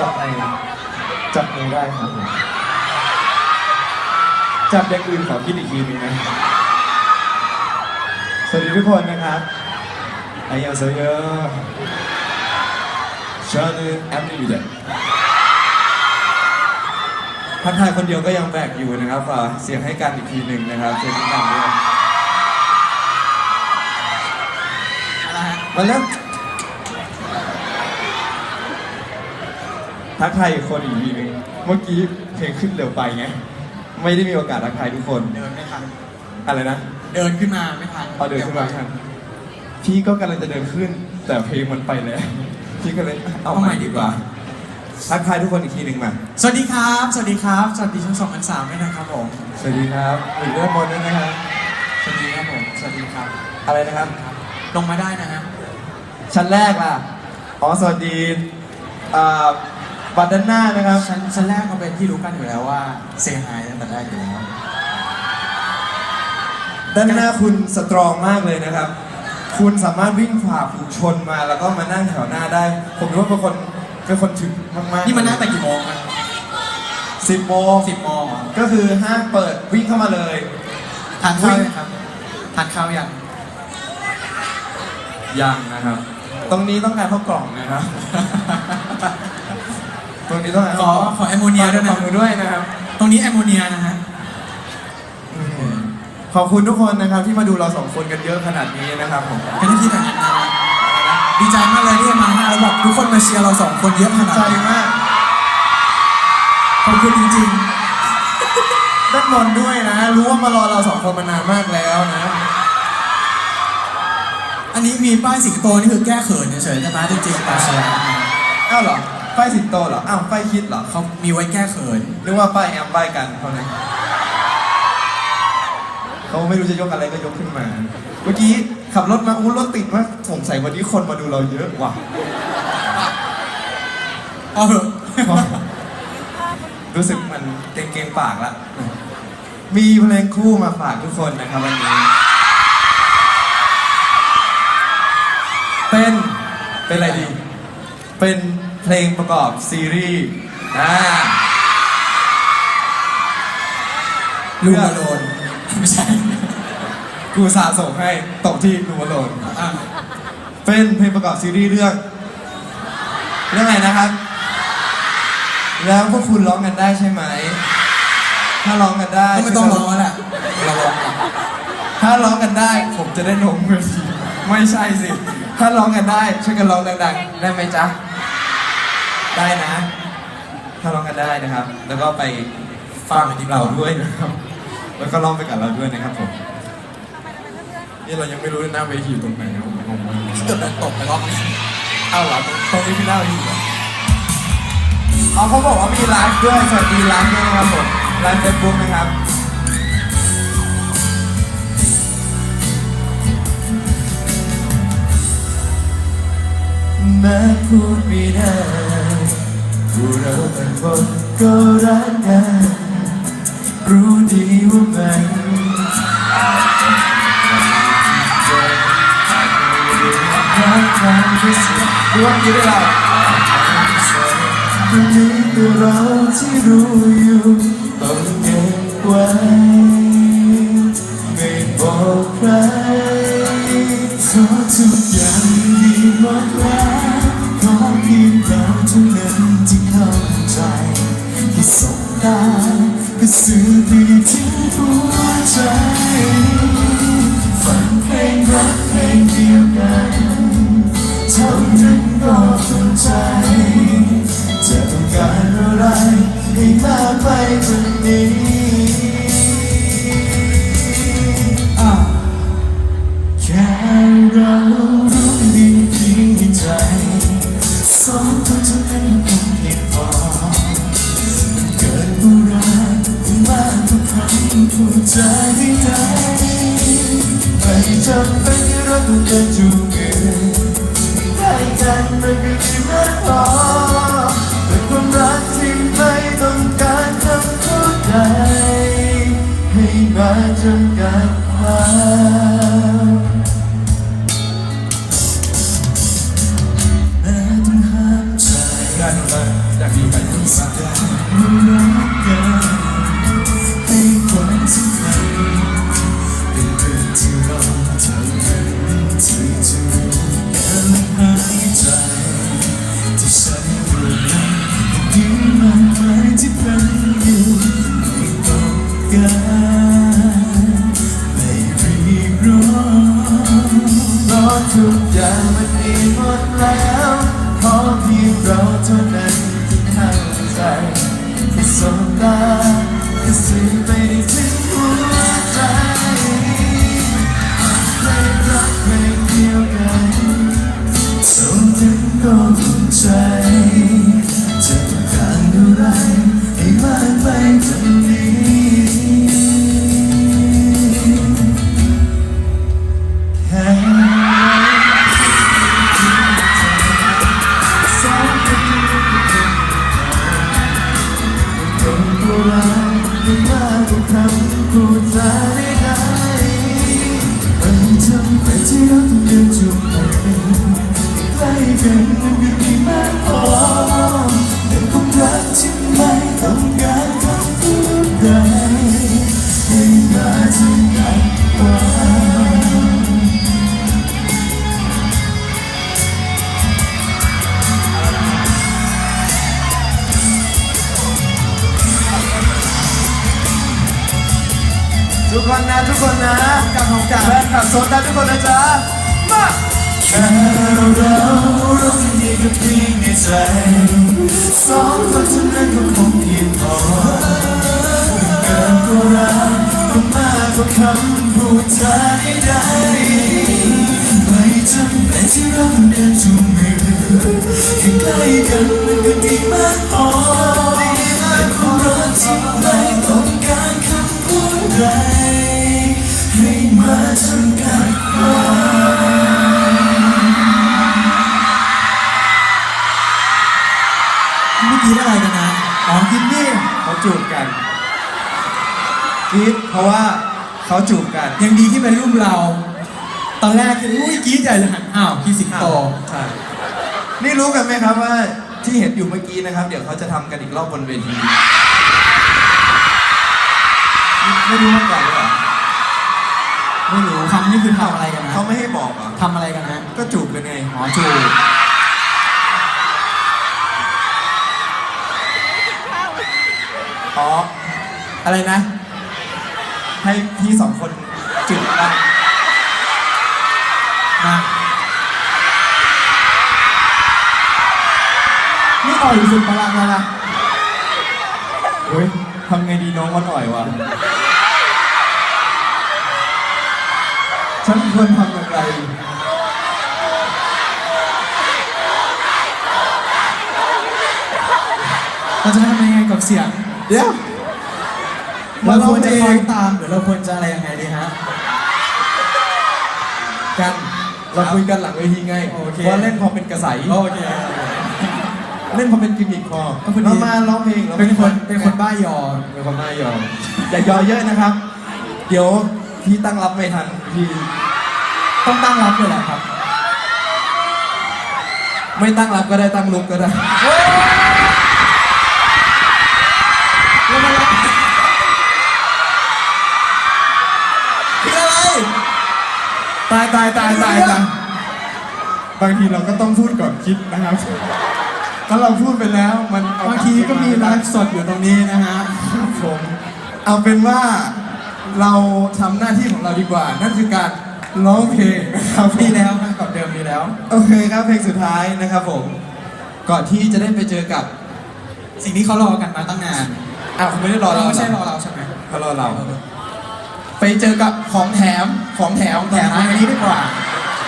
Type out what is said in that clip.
จับในจับมือได้ครับผมจับอย่างอื่นขอคิดอีกทีหนึงนะสวัสดีทุกคนนะครับอันยองเซโยชานึแอมมี่เดทักทายคนเดียวก็ยังแบกอยู่นะครับฝากเสียงให้กันอีกทีหนึ่งนะครับเสียงให้กันด้วย อะไรฮะ มาเริ่ม ทักทายอีกคนอีกทีหนึงเมื่อกี้เพลงขึ้นเร็วไปไงไม่ได้มีโอกาสทักทายทุกคนเดินไม่ทันอะไรนะเดินขึ้นมาไม่ทันเอาเดินขึ้นมาทันพี่ก็กำลังจะเดินขึ้น แต่เพลงมันไปแล้วพี่ก็เลยเอาใหม่ดีกว่าทักทายทุกคนอีกทีหนึ่งมาสวัสดีครับ สวัสดีครับ สวัสดีทั้งสองพันสามด้วยนะครับผม สวัสดีครับอีกเรื่องบนด้วยนะครับสวัสดีครับผม สวัสดีครับ อะไรนะครับ ลงมาได้นะฮะชั้นแรกล่ะ อ๋อ สวัสดีอ่า บัตรด้านหน้านะครับชั้นชั้นแรกเขาเป็นที่รู้กันอยู่แล้วว่าเซฮายตั้งแต่แรกอยู่แล้วด้านหน้าคุณสตรองมากเลยนะครับ คุณสามารถวิ่งฝ่าฝูงชนมา แล้วก็มานั่งแถวหน้าได้ ผมรู้ว่าเป็นคนเป็นคนถึงมากๆนี่มันนั่งแต่กี่โมงนะสิบโมงสิบโมงเหรอก็คือห้างเปิดวิ่งเข้ามาเลยทานข้าวยังครับทานข้าวยังยังนะครับ ตรงนี้ต้องการเข้ากล่องนะครับต รงนี้ต้องการขเข้าอกล่องขอแอมโมเนียด้วยขนะอบคุณด้วยนะครับ ตรงนี้แอมโมเนียนะฮะขอบคุณทุกคนนะครับที่มาดูเราสองคนกันเยอะขนาดนี้นะครับผมเป็นหน้าที่แต่งงานนะดีใจมากเลยที่มาห้าแล้วแบบทุกคนมาเชียร์เราสองคนเยอะขนาดใจนี้มากขอบคุณจริงด้านบนด้วยนะ รู้ว่ามารอเราสองคนมานานมากแล้วนะๆอันนี้มีป้ายสิงโตนี่คือแก้เขินเฉยๆใช่ไหมจริงๆตาเชียร์อ้าวเหรอ ป้ายสิงโตเหรอ อ้าวป้ายคิดเหรอเขามีไว้แก้เขิน นึกว่าป้ายแอมป้ายกันเขานี่ยเขาไม่รู้จะยกอะไรก็ยกขึ้นมา เมื่อกี้ขับรถมาอู้รถติดมากสงสัยวันนี้คนมาดูเราเยอะว่ะเอาเถอะรู้สึกมันเก่งๆปากละ มีเพลงคู่มาฝากทุกคนนะครับวันนี้ เป็น เป็นอะไรดี เป็น เพลงประกอบซีรีส์อ่าลูมาโลนไม่ใช่ กูสะสมให้ตกที่นูวโลนอะเป็นเพลงประกอบซีรีส์เรื่องเรื่องอะไรนะครับ แล้วพวกคุณร้องกันได้ใช่ไหม ถ้าร้องกันได้ก็ไม่ต้องร้องแล้วแหละเราร้องก่อนถ้าร้องกันได้ผมจะได้ลงเวทีไม่ใช่สิ ถ้าร้องกันได้ช่วยกันร้องดังๆ ได้ไหมจ๊ะ ได้นะ ถ้าร้องกันได้นะครับ แล้วก็ไปฟังทีมเราด้วยนะครับ แล้วก็ร้องไปกับเราด้วยนะครับผมนี่เรายังไม่รู้เลยหน้าเวทีอยู่ตรงไหนนะผมงงมากเกือบโดนตกไปรอบนึงเอ้าเหรอตรงนี้พี่หน้าเวทีเหรออ๋อเขาบอกว่ามีไลฟ์ด้วยสวัสดีไลฟ์ด้วยนะครับผมไลฟ์เฟซบุ๊กนะครับแม้พูดไม่ได้ ผู้เราต่างคนก็รักกันรู้ดีว่ามันรักกันที่สุดรู้ว่าคิดได้เราคนนี้ตัวเราที่รู้อยู่ต้องเก็บไว้ สื่อ มัน การไม่รีบร้อนเพราะทุกอย่างมันมีหมดแล้ว ใกล้กันมันก็ดีมากพอเป็นความรักที่ไม่ต้องการคำพูดใดให้มาถึงกันกว่าทุกคนนะทุกคนนะกับของกับแฟนคลับโซนด้ทุกคนนะจ๊ะมา แค่เราเราที่มีกับเพียงในใจสองคนเท่านั้นก็คงเพียงพอเกินก็รักก็มากกว่าคำพูดจาใดๆไม่จำเป็นที่เราเดินจูงมือแค่ใกล้กันมันก็ดีมากพอเป็นความรักที่ไม่ต้องการคำพูดใด เมื่อกี้อะไรกันนะอ๋อกินนี่เขาจูบกันกรี๊ดเพราะว่าเขาจูบกัน ยังดีที่เป็นรูปเรา ตอนแรกคืออุ้ยกรี๊ดใหญ่เลยหันอ้าวพี่สิงโตใช่นี่รู้กันไหมครับว่าที่เห็นอยู่เมื่อกี้นะครับ เดี๋ยวเขาจะทำกันอีกรอบบนเวทีไม่รู้มาก่อนเลยเหรอไม่รู้ทำนี่คือทำอะไรกันนะเขาไม่ให้บอกเหรอทำอะไรกันนะก็จูบกันไงอ๋อจูบ อ๋อ อะไรนะ ให้พี่สองคนจูบกันนะนี่อ่อยสุดพลังแล้วนะเฮ้ยทำไงดีน้องมันอ่อยวะฉันควรทำอย่างไรเราจะทำยังไงกับเสียง เดี๋ยวเราควรจะคอยตตามหรือเราควรจะอะไรยังไงดีฮะกันเราคุยกันหลังเวทีไงโอเคว่าเล่นพอเป็นกระใสโอเคเล่นพอเป็นกิมมิคพอก็พอดีเรามาร้องเพลงราเป็นคนไม่เป็นคนบ้ายอเป็นคนไม่ยอมอย่ายอเยอะนะครับ เดี๋ยวพี่ตั้งรับไม่ทันพี่ต้องตั้งรับเลยแหละครับ ไม่ตั้งรับก็ได้ตั้งลุกก็ได้ ตายตายตายตายตายบางทีเราก็ต้องพูดก่อนคิดนะครับ ถ้าเราพูดไปแล้วมันเอบางทีก็มีไลฟ์สดอยู่ตรงนี้นะฮะครับผมเอาเป็นว่าเราทำหน้าที่ของเราดีกว่า นั่นคือการร้องเพลงนะครับดีแล้วครับกับเดิมดีแล้ว โอเคครับเพลงสุดท้ายนะครับผม ก่อนที่จะได้ไปเจอกับ สิ่งที่เขารอกันมาตั้งนานอ้าวเขาไม่ได้รอเราไม่ใช่เหรอเราใช่ไหมเขารอเรา ไปเจอกับของแถมของแถมของแถมอันนี้ดีกว่า